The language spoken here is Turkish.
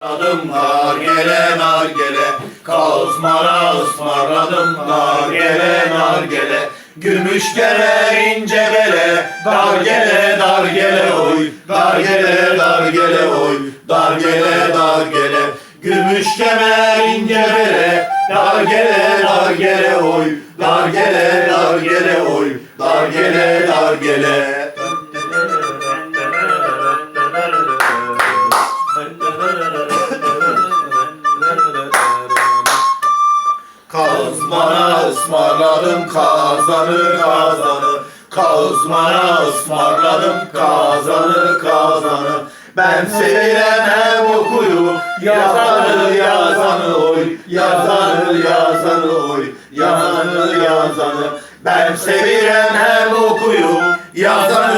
Adım nargele nargele Kazmara ısmarladım nargele nargele Gümüş gele ince bele Dar gele. Dar gele oy. Dar gele dar gele oy. Dar gele dar gele Gümüş kemer ince bele Dar gele. Dar gele oy. Dar gele dar gele oy. Dar gele dar Kazmana ısmarladım kazanı kazanı Kazmana ısmarladım kazanı kazanı Ben sevilen hem okuyu Yazanı yazanı oy. Yazanı yazanı oy. Yazanı yazanı Ben sevilen hem okuyu Yazanı